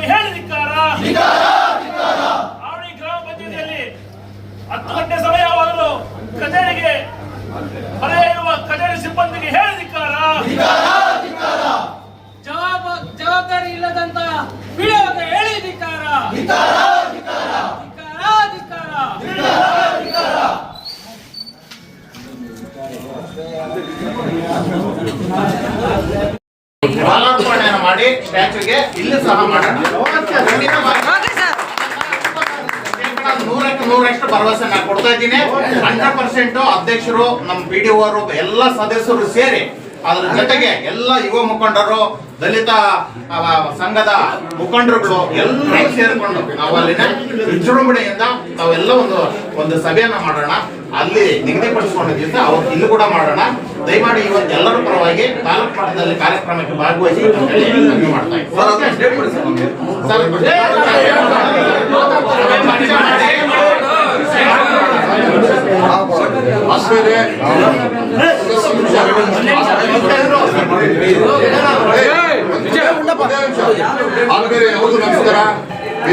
ಅಂಬೇಡ್ಕರ್ ಹೇಳಿ ಧಿಕ್ಕಾರ ಆವಳಿ ಗ್ರಾಮ ಪಂಚಾಯತಿಯಲ್ಲಿ ಹತ್ತು ಗಂಟೆ ಸಮಯವಾಗಲು ಕಚೇರಿಗೆ ಬರೆಯುವ ಕಚೇರಿ ಸಿಬ್ಬಂದಿಗೆ ಹೇಳಿದಿಕ್ಕಾರ ಜವಾಬ ಜವಾಬ್ದಾರಿ ಇಲ್ಲದಂತ ಬಿಡುವಾಗ ಹೇಳಿ ಧಿಕ್ಕಾರ, ಧಿಕ್ಕಾರ. ಮಾಲಾರ್ಪಣೆಯನ್ನು ಮಾಡಿ ಸ್ಟ್ಯಾಚ್ಯೂಗೆ ಇಲ್ಲಿ ಸಹ ಮಾಡೋಣ. ನೂರಕ್ಕೆ ನೂರಷ್ಟು ಭರವಸೆ ನಾನು ಕೊಡ್ತಾ ಇದ್ದೀನಿ. ಹಂಡ್ರೆಡ್ ಪರ್ಸೆಂಟ್ ಅಧ್ಯಕ್ಷರು ನಮ್ಮ ಬಿ ಡಿ ಓರು ಎಲ್ಲ ಸದಸ್ಯರು ಸೇರಿ ಅದ್ರ ಜೊತೆಗೆ ಎಲ್ಲ ಯುವ ಮುಖಂಡರು ದಲಿತ ಸಂಘದ ಮುಖಂಡರುಗಳು ಎಲ್ಲರೂ ಸೇರಿಕೊಂಡು ನಾವು ಅಲ್ಲಿನ ವಿಜೃಂಭಣೆಯಿಂದ ನಾವೆಲ್ಲ ಒಂದು ಒಂದು ಸಭೆಯನ್ನ ಮಾಡೋಣ. ಅಲ್ಲಿ ನಿಗದಿಪಡಿಸಿಕೊಂಡಿದ್ದ ಅವತ್ತು ಇಲ್ಲಿ ಕೂಡ ಮಾಡೋಣ. ದಯಮಾಡಿ ಇವತ್ತು ಎಲ್ಲರ ಪರವಾಗಿ ತಾಲೂಕು ಮಟ್ಟದಲ್ಲಿ ಕಾರ್ಯಕ್ರಮಕ್ಕೆ ಭಾಗವಹಿಸಿ ಮಾಡ್ತಾ ಇದ್ದೀನಿ. ಆದ್ಮೇಲೆ ಹೌದು, ನಮಸ್ಕಾರ. ಈ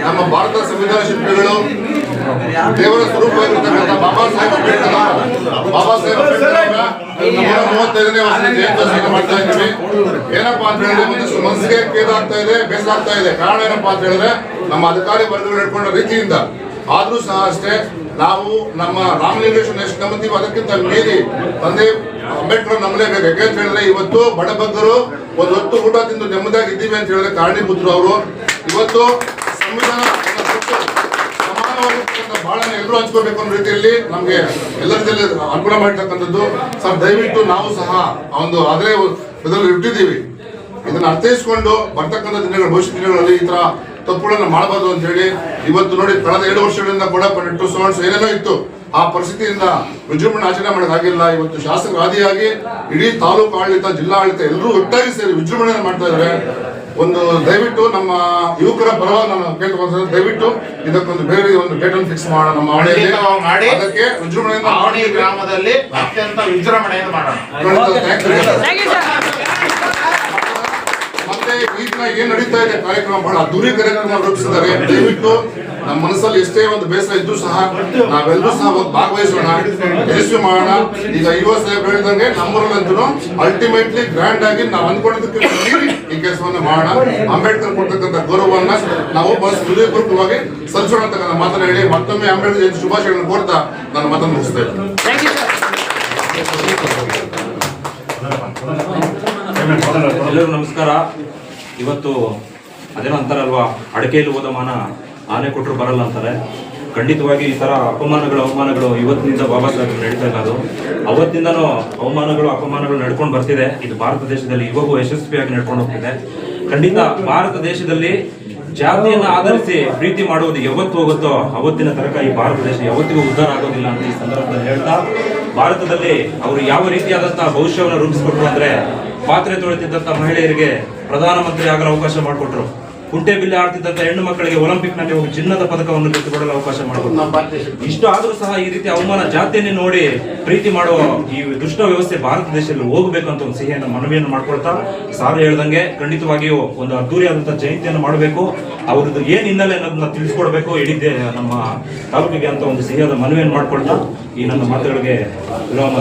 ನಮ್ಮ ಭಾರತ ಸಂವಿಧಾನ ಶಿಲ್ಪಿಗಳು ದೇವರ ಸ್ವರೂಪವಾಗಿರ್ತಕ್ಕಂಥ ಬಾಬಾ ಸಾಹೇಬ್ ಅಂಬೇಡ್ಕರ್ ಬಾಬಾ ಸಾಹೇಬ್ ಮೂವತ್ತೈದನೇ ವರ್ಷದ ಮಾಡ್ತಾ ಇದ್ದೀವಿ. ಏನಪ್ಪಾ ಅಂತ ಹೇಳಿದ್ರೆ ಒಂದಿಷ್ಟು ಮನಸ್ಸಿಗೆ ಕೇದಾಗ್ತಾ ಇದೆ ಬೇಸಾಗ್ತಾ ಇದೆ. ಕಾರಣ ಏನಪ್ಪಾ ಅಂತ ಹೇಳಿದ್ರೆ ನಮ್ಮ ಅಧಿಕಾರಿ ವರ್ಗಗಳು ನಡ್ಕೊಂಡ ರೀತಿಯಿಂದ ಆದ್ರೂ ಸಹ ಅಷ್ಟೇ ನಾವು ನಮ್ಮ ರಾಮಲಿಂಗೇಶ್ವರ ಎಷ್ಟು ನಂಬುತ್ತೀವಿ ಅದಕ್ಕಿಂತ ಮೀರಿ ತಂದೆ ಅಂಬೇಡ್ಕರ್ ನಂಬಲೇಬೇಕು ಅಂತ ಹೇಳಿದ್ರೆ ಇವತ್ತು ಬಡಬಗ್ಗರು ಒಂದು ಹೊತ್ತು ಊಟ ತಿಂದು ನೆಮ್ಮದಿಯಾಗಿ ಇದ್ದೀವಿ ಅಂತ ಹೇಳಿದ್ರೆ ಕಾರಣೀಭೂತರು ಅವರು. ಇವತ್ತು ಸಂವಿಧಾನ ಬಾಳನ್ನ ಎಲ್ಲರೂ ಹಂಚ್ಕೋಬೇಕು ಅನ್ನೋ ರೀತಿಯಲ್ಲಿ ನಮ್ಗೆ ಎಲ್ಲರ ಜೊತೆ ಅನುಕೂಲ ಮಾಡಿರ್ತಕ್ಕಂಥದ್ದು. ಸರ್, ದಯವಿಟ್ಟು ನಾವು ಸಹ ಒಂದು ಇದರಲ್ಲಿ ಇಟ್ಟಿದ್ದೀವಿ. ಇದನ್ನ ಅರ್ಥೈಸ್ಕೊಂಡು ಬರ್ತಕ್ಕಂಥ ದಿನಗಳ, ಭವಿಷ್ಯ ದಿನಗಳಲ್ಲಿ ಈ ತರ ತಪ್ಪುಗಳನ್ನು ಮಾಡಬಾರ್ದು ಅಂತ ಹೇಳಿ ಇವತ್ತು ನೋಡಿ ಕಳೆದ ಎರಡು ವರ್ಷಗಳಿಂದ ಕೂಡ ಟು ಸೆವೆನ್ಸ್ ಏನೇನೋ ಇತ್ತು. ಆ ಪರಿಸ್ಥಿತಿಯಿಂದ ವಿಜೃಂಭಣೆ ಆಚರಣೆ ಮಾಡೋದಾಗಿಲ್ಲ ಇವತ್ತು ಶಾಸಕ ಆದಿಯಾಗಿ ಇಡೀ ತಾಲೂಕು ಆಡಳಿತ ಜಿಲ್ಲಾ ಆಡಳಿತ ಎಲ್ಲರೂ ಒಟ್ಟಾಗಿ ಸೇರಿ ವಿಜೃಂಭಣೆ ಮಾಡ್ತಾ ಇದ್ದಾರೆ. ಒಂದು ದಯವಿಟ್ಟು ನಮ್ಮ ಯುವಕರ ಪರವಾಗಿ ನಾನು ಕೇಳ್ಕೊಂಡು ದಯವಿಟ್ಟು ಇದಕ್ಕೊಂದು ಬೇರೆ ಒಂದು ಡೇಟ್ ಅನ್ನು ಫಿಕ್ಸ್ ಮಾಡೋಣ ನಮ್ಮ ಮಾಡಿ. ಅದಕ್ಕೆ ವಿಜೃಂಭಣೆಯಿಂದ ಗ್ರಾಮದಲ್ಲಿ ಅತ್ಯಂತ ವಿಜೃಂಭಣೆಯನ್ನು ಮಾಡೋಣ. ಈ ದಿನ ಏನ್ ನಡೀತಾ ಇದೆ? ಕಾರ್ಯಕ್ರಮ ಬಹಳ ಅದ್ದೂರಿ ಕಾರ್ಯಕ್ರಮ ರೂಪಿಸಿದ್ದಾರೆ. ದಯವಿಟ್ಟು ನಮ್ಮ ಮನಸ್ಸಲ್ಲಿ ಎಷ್ಟೇ ಒಂದು ಬೇಸರ ಇದ್ರೂ ಸಹ ನಾವೆಲ್ಲರೂ ಸಹ ಒಂದು ಭಾಗವಹಿಸೋಣ. ಯಶಸ್ವಿ ಮಾಡೋಣ. ಈಗ ಯುವ ಸಾಹೇಬ್ ಹೇಳಿದಂಗೆ ನಮ್ಮೂರಲ್ಲಂತೂ ಅಲ್ಟಿಮೇಟ್ಲಿ ಗ್ರ್ಯಾಂಡ್ ಆಗಿ ನಾವು ಅಂದ್ಕೊಂಡಿದ್ದಕ್ಕೆ ಈ ಕೆಲಸವನ್ನು ಮಾಡೋಣ. ಅಂಬೇಡ್ಕರ್ ಕೊಡ್ತಕ್ಕಂಥ ಗೌರವವನ್ನ ನಾವು ಬಸ್ ಹೃದಯಪೂರ್ವಕವಾಗಿ ಸಲ್ಲಿಸೋಣ ಅಂತ ನನ್ನ ಮಾತನ್ನ ಹೇಳಿ ಮತ್ತೊಮ್ಮೆ ಅಂಬೇಡ್ಕರ್ ಜಯಂತಿ ಶುಭಾಶಯಗಳನ್ನು ಕೋರ್ತಾ ನನ್ನ ಮಾತನ್ನು ಮುಗಿಸ್ತಾ ಇದ್ದೀನಿ. ಎಲ್ಲರಿಗೂ ನಮಸ್ಕಾರ. ಇವತ್ತು ಅದೇನೋ ಅಂತಾರಲ್ವಾ, ಅಡಕೆಯಲ್ಲಿ ಹೋದ ಮಾನ ಆನೆ ಕೊಟ್ಟರು ಬರಲ್ಲ ಅಂತಾರೆ. ಖಂಡಿತವಾಗಿ ಈ ಥರ ಅಪಮಾನಗಳು, ಅವಮಾನಗಳು ಇವತ್ತಿನಿಂದ ಬಾಬಾ ಸಾಹೇಬ್ ನಡೀತಾ ಇಲ್ಲ ಅದು. ಅವಮಾನಗಳು, ಅಪಮಾನಗಳು ನಡ್ಕೊಂಡು ಬರ್ತಿದೆ. ಇದು ಭಾರತ ದೇಶದಲ್ಲಿ ಇವಾಗೂ ಯಶಸ್ವಿಯಾಗಿ ನಡ್ಕೊಂಡು ಹೋಗ್ತಿದೆ. ಖಂಡಿತ ಭಾರತ ದೇಶದಲ್ಲಿ ಜಾತಿಯನ್ನ ಆಧರಿಸಿ ಪ್ರೀತಿ ಮಾಡುವುದು ಯಾವತ್ತು ಹೋಗುತ್ತೋ ಅವತ್ತಿನ ತನಕ ಈ ಭಾರತ ದೇಶ ಯಾವತ್ತಿಗೂ ಉದ್ಧಾರ ಆಗೋದಿಲ್ಲ ಅಂತ ಈ ಸಂದರ್ಭದಲ್ಲಿ ಹೇಳ್ತಾ, ಭಾರತದಲ್ಲಿ ಅವರು ಯಾವ ರೀತಿಯಾದಂತಹ ಭವಿಷ್ಯವನ್ನು ರೂಪಿಸಿಕೊಟ್ರು ಅಂದ್ರೆ ಪಾತ್ರೆ ತೊಳೆತಿದ್ದಂತಹ ಮಹಿಳೆಯರಿಗೆ ಪ್ರಧಾನಮಂತ್ರಿ ಆಗಲು ಅವಕಾಶ ಮಾಡಿಕೊಟ್ರು. ಕುಂಟೆ ಬಿಲ್ಲೆ ಆಡ್ತಿದ್ದಂತ ಹೆಣ್ಣು ಮಕ್ಕಳಿಗೆ ಒಲಿಂಪಿಕ್ನಲ್ಲಿ ಹೋಗಿ ಚಿನ್ನದ ಪದಕವನ್ನು ಗೆದ್ದುಕೊಡಲು ಅವಕಾಶ ಮಾಡಬಹುದು ಇಷ್ಟು ಆದ್ರೂ ಸಹ ಈ ರೀತಿ ಅವಮಾನ ಜಾತಿಯನ್ನೇ ನೋಡಿ ಪ್ರೀತಿ ಮಾಡುವ ಈ ದುಷ್ಟ ವ್ಯವಸ್ಥೆ ಭಾರತ ದೇಶದಲ್ಲಿ ಹೋಗಬೇಕು ಅಂತ ಒಂದು ಸಿಹಿಯನ್ನು ಮನವಿಯನ್ನು ಮಾಡ್ಕೊಳ್ತಾ ಸಾರು ಹೇಳ್ದಂಗೆ ಖಂಡಿತವಾಗಿಯೂ ಒಂದು ಅದ್ದೂರಿಯಾದಂತಹ ಜಯಂತಿಯನ್ನು ಮಾಡಬೇಕು. ಅವ್ರದ್ದು ಏನ್ ಹಿನ್ನೆಲೆ ಅನ್ನೋದನ್ನ ತಿಳಿಸ್ಕೊಡ್ಬೇಕು. ಇಡೀ ನಮ್ಮ ತಾಲೂಕಿಗೆ ಅಂತ ಒಂದು ಸಿಹಿಯಾದ ಮನವಿಯನ್ನು ಮಾಡ್ಕೊಳ್ತಾ ಈ ನನ್ನ ಮಾತುಗಳಿಗೆ ವಿರಾಮ